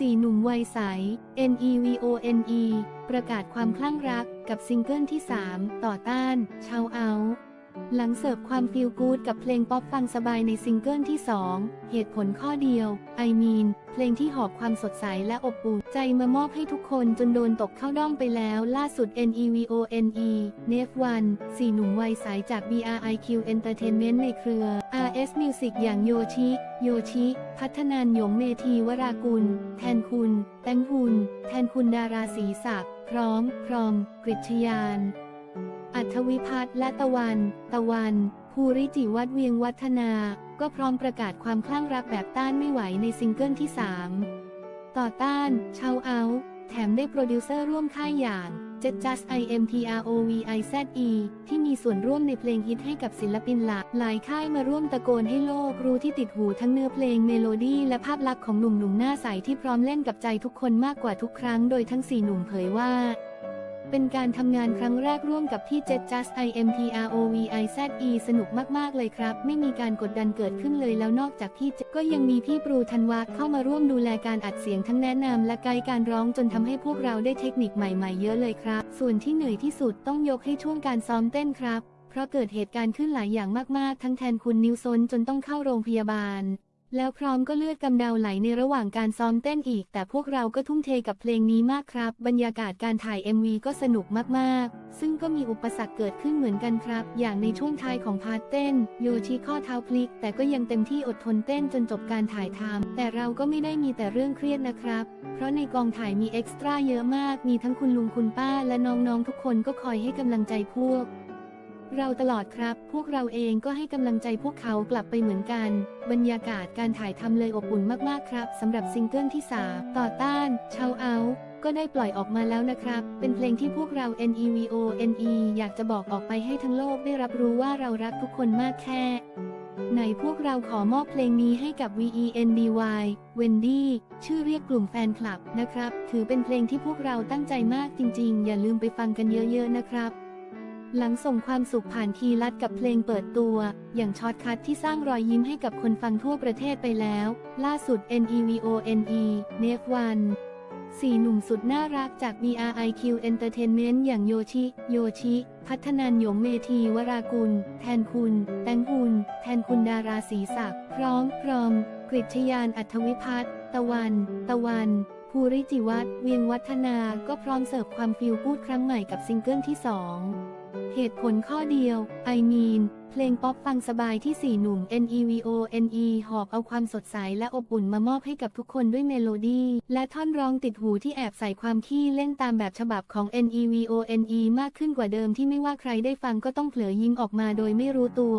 สี่หนุ่มวัยใส NEVONE ประกาศความคลั่งรักกับซิงเกิลที่ 3 ต่อต้าน ชาวเอา หลังเสิร์ฟความฟีลกูดกับเพลงป๊อปฟังสบายในซิงเกิลที่ 2 เหตุผลข้อเดียว I mean เพลงที่หอบความสดใสและอบอุ่นใจมามอบให้ทุกคนจนโดนตกเข้าด้อมไปแล้วล่าสุด NEVONE n e f 1สี่หนุ่มวัยใสจาก BRIQ Entertainment ในเครือ RS Music อย่างโยชิ โยชิ พัฒนานหยงเมธีวรากุล แทนคุณ แตงหุน แทนคุณดาราศรีศักดิ์พร้อม พร้อมกริชยาน อัธวิพัฒน์และตะวัน ตะวัน ภูริจิวัฒเวียงวัฒนา ก็พร้อมประกาศความคลั่งรักแบบต้านไม่ไหวในซิงเกิลที่ 3 ต่อต้าน ชาวเอา แถมได้โปรดิวเซอร์ร่วมค่ายอย่าง Jet Just IMPROVIZE ที่มีส่วนร่วมในเพลงฮิตให้กับศิลปินหลากหลายค่ายมาร่วมตะโกนให้โลกรู้ที่ติดหูทั้งเนื้อเพลงเมโลดี้และภาพลักษณ์ของหนุ่มๆหน้าใสที่พร้อมเล่นกับใจทุกคนมากกว่าทุกครั้ง โดยทั้งสี่หนุ่มเผยว่า เป็นการทำงานครั้งแรกร่วมกับพี่ Jet Just IMPROVIZE สนุกมาก ๆ เลยครับ ไม่มีการกดดันเกิดขึ้นเลยแล้วนอกจากพี่ Jet ก็ยังมีพี่ปรูธันวาเข้ามาร่วมดูแลการอัดเสียงทั้งแนะนำและไกด์การร้องจนทำให้พวกเราได้เทคนิคใหม่ ๆ เยอะเลยครับ ส่วนที่เหนื่อยที่สุดต้องยกให้ช่วงการซ้อมเต้นครับ เพราะเกิดเหตุการณ์ขึ้นหลายอย่างมาก ๆ ทั้งแทนคุณนิวซนจนต้องเข้าโรงพยาบาล แล้วพร้อมก็เลือดกำเดาไหลในระหว่างการซ้อมเต้นอีก แต่พวกเราก็ทุ่มเทกับเพลงนี้มากครับ บรรยากาศการถ่าย MV ก็สนุกมากๆ ซึ่งก็มีอุปสรรคเกิดขึ้นเหมือนกันครับ อย่างในช่วงท้ายของพาร์ทเต้น โยชิข้อเท้าพลิก แต่ก็ยังเต็มที่อดทนเต้นจนจบการถ่ายทำแต่เราก็ไม่ได้มีแต่เรื่องเครียดนะครับ เพราะในกองถ่ายมีเอ็กซ์ตร้าเยอะมาก มีทั้งคุณลุงคุณป้าและน้องๆทุกคนก็คอยให้กำลังใจพวก เราตลอดครับ พวกเราเองก็ให้กำลังใจพวกเขากลับไปเหมือนกัน บรรยากาศการถ่ายทำเลยอบอุ่นมากๆครับสำหรับซิงเกิลที่ 3 ต่อต้าน ชาวเอา ก็ได้ปล่อยออกมาแล้วนะครับ เป็นเพลงที่พวกเรา NEVONE อยากจะบอกออกไปให้ทั้งโลกได้รับรู้ว่าเรารักทุกคนมากแค่ไหนพวกเราขอมอบเพลงนี้ให้กับ VENDY Wendy ชื่อเรียกกลุ่มแฟนคลับนะครับ ถือเป็นเพลงที่พวกเราตั้งใจมากจริงๆ อย่าลืมไปฟังกันเยอะๆนะครับ หลังส่งความสุขผ่านคีลัดกับเพลงเปิดตัว อย่างช็อตคัทที่สร้างรอยยิ้มให้กับคนฟังทั่วประเทศไปแล้ว ล่าสุด NEVONE n e f 1สี่หนุ่มสุดน่ารักจาก BRIQ Entertainment อย่างโยชิ โยชิ พัฒนานยงเมธีวรากุล แทนคุณ แตงหุนแทนคุณดาราศรีศักดิ์พร้อม พร้อมกริยานอัธวิพัฒน์ตะวัน ตะวันภูริจิวัฒน์เวียงวัฒนา ก็พร้อมเสิร์ฟความฟีลกูดครั้งใหม่กับซิงเกิลที่2 เหตุผลข้อเดียว I mean เพลงป๊อปฟังสบายที่4หนุ่ม NEVONE หอบเอาความสดใสและอบอุ่นมามอบให้กับทุกคนด้วยเมโลดี้และท่อนร้องติดหูที่แอบใส่ความขี้เล่นตามแบบฉบับของ NEVONE มากขึ้นกว่าเดิมที่ไม่ว่าใครได้ฟังก็ต้องเผลอยิ้มออกมาโดยไม่รู้ตัว